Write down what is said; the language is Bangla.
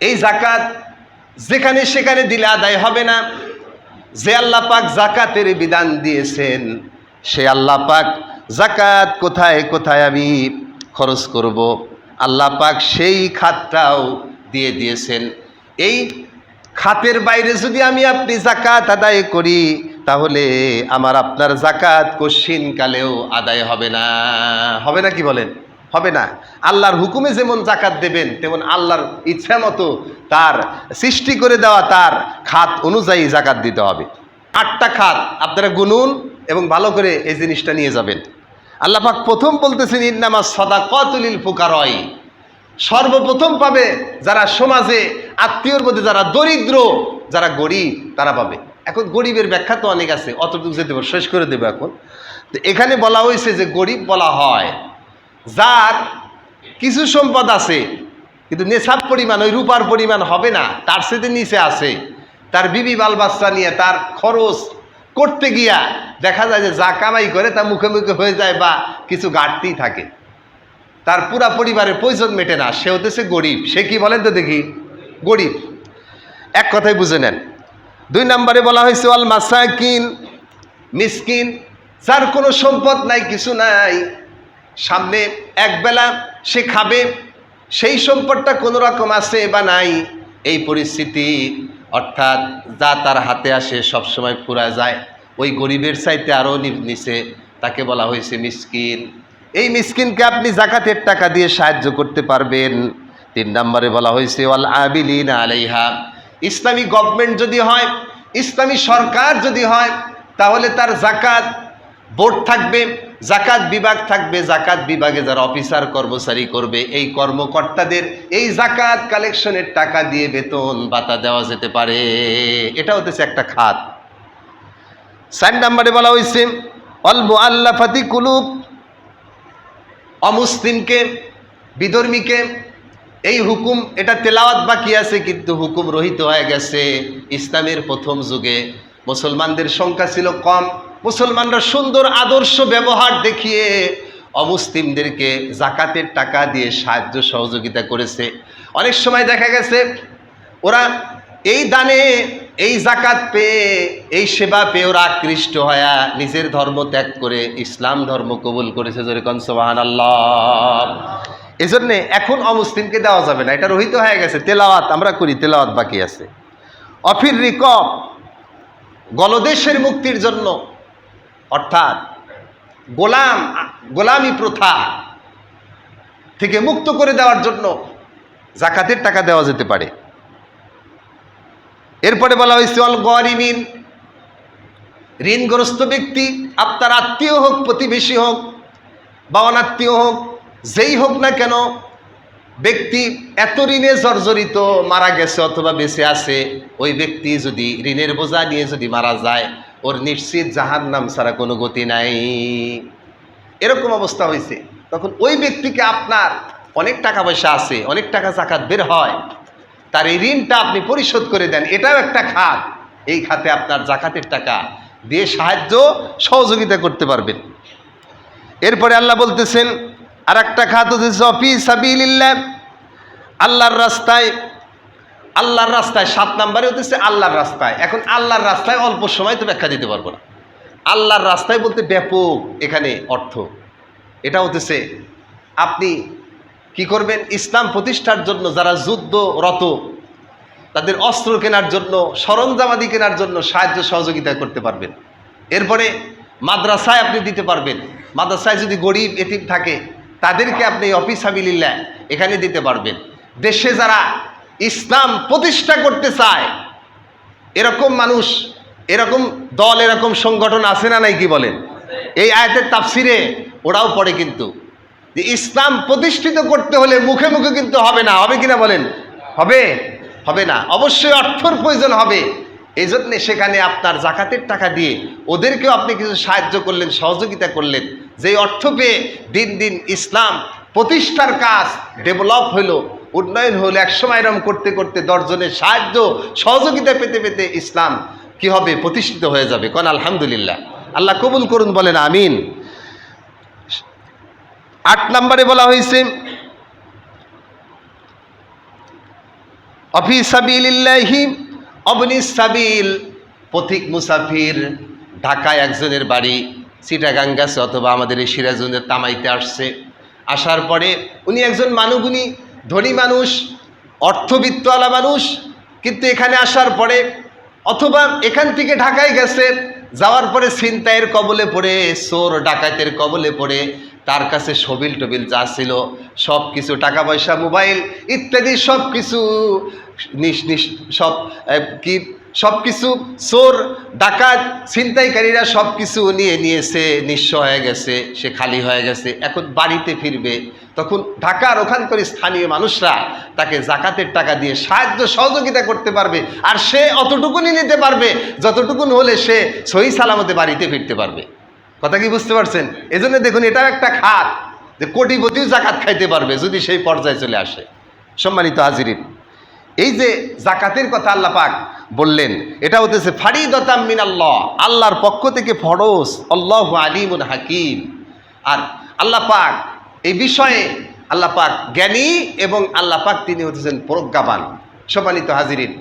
এই জাকাত যেখানে সেখানে দিলে আদায় হবে না। যে আল্লাহ পাক জাকাতের বিধান দিয়েছেন, সে আল্লাহ পাক জাকাত কোথায় কোথায় আমি খরচ করব? আল্লাহ পাক সেই খাতটাও দিয়ে দিয়েছেন। এই খাতের বাইরে যদি আমি আপনি জাকাত আদায় করি, তাহলে আমার আপনার জাকাত কশিন কালেও আদায় হবে না। হবে না কি বলেন? হবে না। আল্লাহর হুকুমে যেমন জাকাত দেবেন, তেমন আল্লাহর ইচ্ছা মতো তার সৃষ্টি করে দেওয়া তার খাত অনুযায়ী জাকাত দিতে হবে। আটটা খাত আপনারা গুনুন এবং ভালো করে এই জিনিসটা নিয়ে যাবেন। আল্লাহ পাক প্রথম বলতেছেন, ইন্নামা সদা কতুলিল ফুকারয় সর্বপ্রথম পাবে যারা সমাজে আত্মীয়র মধ্যে যারা দরিদ্র, যারা গরিব, তারা পাবে। এখন গরিবের ব্যাখ্যা তো অনেক আছে, অতটুকু যেতে শেষ করে দেবো এখন। তো এখানে বলা হয়েছে যে গরিব বলা হয়। যার কিছু সম্পদ আছে, কিন্তু নেশাব পরিমাণ, ওই রূপার পরিমাণ হবে না, তার সাথে নিচে আছে। তার বিবি বাল বাচ্চা নিয়ে তার খরচ করতে গিয়া দেখা যায় যে যা কামাই করে তা মুখে মুখে হয়ে যায় বা কিছু ঘাটতি থাকে। তার পুরা পরিবারের প্রয়োজন মেটে না, সে হতেছে গরিব। সে কি বলেন তো দেখি? গরিব। এক কথাই বুঝে নেন। দুই নম্বরে বলা হয়েছে অল মাসাকিন, মিসকিন, যার কোনো সম্পদ নাই, কিছু নাই সামনে একবেলা সে খাবে, সেই সম্পদটা কোনো রকম আছে বা নাই, এই পরিস্থিতি। অর্থাৎ যা তার হাতে আসে সবসময় ফুরা যায়। ওই গরিবের চাইতে আরও নিচে তাকে বলা হয়েছে মিসকিন। এই মিসকিনকে আপনি জাকাতের টাকা দিয়ে সাহায্য করতে পারবেন। তিন নম্বরে বলা হয়েছে, ওয়াল আবিলিন আলাইহা। ইসলামী গভর্নমেন্ট যদি হয়, ইসলামী সরকার যদি হয়, তাহলে তার জাকাত বোর্ড থাকবে, জাকাত বিভাগ থাকবে, জাকাত বিভাগে যারা অফিসার, কর্মচারী করবে, এই কর্মকর্তাদের এই জাকাত কালেকশনের টাকা দিয়ে বেতন ভাতা দেওয়া যেতে পারে। এটা হতেছে একটা খাত। চার নাম্বারে বলা হয়েছে অল্প আল্লাফাতি কুলুব অমুসলিমকে, বিধর্মীকে, এই হুকুম, এটা তেলাওয়াত বাকি আছে, কিন্তু হুকুম রহিত হয়ে গেছে। ইসলামের প্রথম যুগে মুসলমানদের সংখ্যা ছিল কম মুসলমানরা সুন্দর আদর্শ ব্যবহার দেখিয়ে অমুসলিমদেরকে জাকাতের টাকা দিয়ে সাহায্য সহযোগিতা করেছে। অনেক সময় দেখা গেছে, ওরা এই দানে এই জাকাত পেয়ে, এই সেবা পেয়ে ওরা আকৃষ্ট হয়া নিজের ধর্ম ত্যাগ করে ইসলাম ধর্ম কবুল করেছে যেরকম সোহান আল্লাহ এই জন্যে এখন অমুসলিমকে দেওয়া যাবে না। এটা রহিত হয়ে গেছে। তেলাওয়াত, আমরা করি, তেলাওয়াত বাকি আছে। অফির রিকব, গলদেশের মুক্তির জন্য অর্থাৎ গোলাম, গোলামি প্রথা থেকে মুক্ত করে দেওয়ার জন্য জাকাতের টাকা দেওয়া যেতে পারে। এরপরে বলা হয়েছে অল গরিমিন ঋণগ্রস্ত ব্যক্তি, আপনার আত্মীয় হোক, প্রতিবেশী হোক বা অনাত্মীয় হোক, যেই হোক না কেন, ব্যক্তি এত ঋণে জর্জরিত, মারা গেছে অথবা বেঁচে আছে, ওই ব্যক্তি যদি ঋণের বোঝা নিয়ে যদি মারা যায় ওর নিশ্চিত জাহান নাম ছাড়া কোনো গতি নাই। এরকম অবস্থা হয়েছে। তখন ওই ব্যক্তিকে আপনার অনেক টাকা পয়সা আছে, অনেক টাকা জাকাত বের হয়, তার এই ঋণটা আপনি পরিশোধ করে দেন, এটাও একটা খাত। এই খাতে আপনার জাকাতের টাকা দিয়ে সাহায্য, সহযোগিতা করতে পারবেন। এরপরে আল্লাহ বলতেছেন আর একটা খাত হচ্ছে অফি সাবিল্লাহ আল্লাহর রাস্তায় আল্লাহর রাস্তায়, সাত নাম্বারে হতেছে আল্লাহর রাস্তায়। এখন আল্লাহর রাস্তায় অল্প সময় তো ব্যাখ্যা দিতে পারব না। আল্লাহর রাস্তায় বলতে ব্যাপক এখানে অর্থ। এটা হতেছে, আপনি কি করবেন? ইসলাম প্রতিষ্ঠার জন্য যারা যুদ্ধরত, তাদের অস্ত্র কেনার জন্য, সরঞ্জামাদি কেনার জন্য সাহায্য সহযোগিতা করতে পারবেন। এরপরে মাদ্রাসায় আপনি দিতে পারবেন। মাদ্রাসায় যদি গরিব, এতিম থাকে, তাদেরকে আপনি অফিস হাবিলিল্লা এখানে দিতে পারবেন। দেশে যারা ইসলাম প্রতিষ্ঠা করতে চায়। এরকম মানুষ, এরকম দল, এরকম সংগঠন আছে না নাই কি বলেন? এই আয়াতের তাফসিরে ওরাও পড়ে কিন্তু। যে ইসলাম প্রতিষ্ঠিত করতে হলে মুখে মুখে কিন্তু হবে না। হবে কিনা বলেন? হবে। হবে না। অবশ্যই অর্থর প্রয়োজন হবে। এই জন্যে সেখানে আপনার জাকাতের টাকা দিয়ে ওদেরকেও আপনি কিছু সাহায্য করলেন, সহযোগিতা করলেন। যেই অর্থ পেয়ে দিন দিন ইসলাম প্রতিষ্ঠার কাজ ডেভেলপ হইল উন্নয়ন হলো একসময় এরম করতে করতে দশজনের সাহায্য, সহযোগিতা পেতে পেতে ইসলাম কি হবে? প্রতিষ্ঠিত হয়ে যাবে। কন আলহামদুলিল্লাহ। আল্লাহ কবুল করুন, বলেন আমিন। আট নম্বরে বলা হয়েছে, অফি সাবিলিল্লাহি, অবনি সাবিল। পথিক মুসাফির ঢাকায় একজনের বাড়ি, চিটাগাং গেছে, অথবা আমাদের এই সিরাজগঞ্জের তামাইতে আসছে। আসার পরে উনি একজন মানুগুনি ধনী মানুষ, অর্থবিত্তওয়ালা মানুষ, কিন্তু এখানে আসার পরে অথবা এখান থেকে ঢাকায় গেছে, যাওয়ার পরে ছিনতাইয়ের কবলে পড়ে, চোর ডাকাতের কবলে পড়ে, তার কাছে সবিল টবিল যা ছিল সব কিছু টাকা পয়সা মোবাইল ইত্যাদি সব কিছু নিস নিস সব কি সব কিছু চোর, ডাকাত, ছিনতাইকারীরা সব কিছু নিয়ে নিয়েছে, নিঃস্ব হয়ে গেছে, সে খালি হয়ে গেছে, এখন বাড়িতে ফিরবে। তখন ঢাকার ওখানকার স্থানীয় মানুষরা তাকে জাকাতের টাকা দিয়ে সাহায্য সহযোগিতা করতে পারবে, আর সে অতটুকুনি নিতে পারবে, যতটুকুন হলে সে সহি সালামতে বাড়িতে ফিরতে পারবে। কথা কি বুঝতে পারছেন? এজন্য দেখুন, এটাও একটা খাত যে কোটিপতিও জাকাত খাইতে পারবে যদি সেই পর্যায়ে চলে আসে। সম্মানিত হাজিরিন, এই যে জাকাতের কথা আল্লাহ পাক বললেন, এটা হতেছে ফারিদতাম মিন আল্লাহ আল্লাহর পক্ষ থেকে ফরজ, আল্লাহ আলিমুন হাকিম। আর আল্লাহ পাক এই বিষয়ে আল্লাহ পাক জ্ঞানী এবং আল্লাহ পাক তিনি হতেছেন প্রজ্ঞাবান। সম্মানিত হাজিরিন।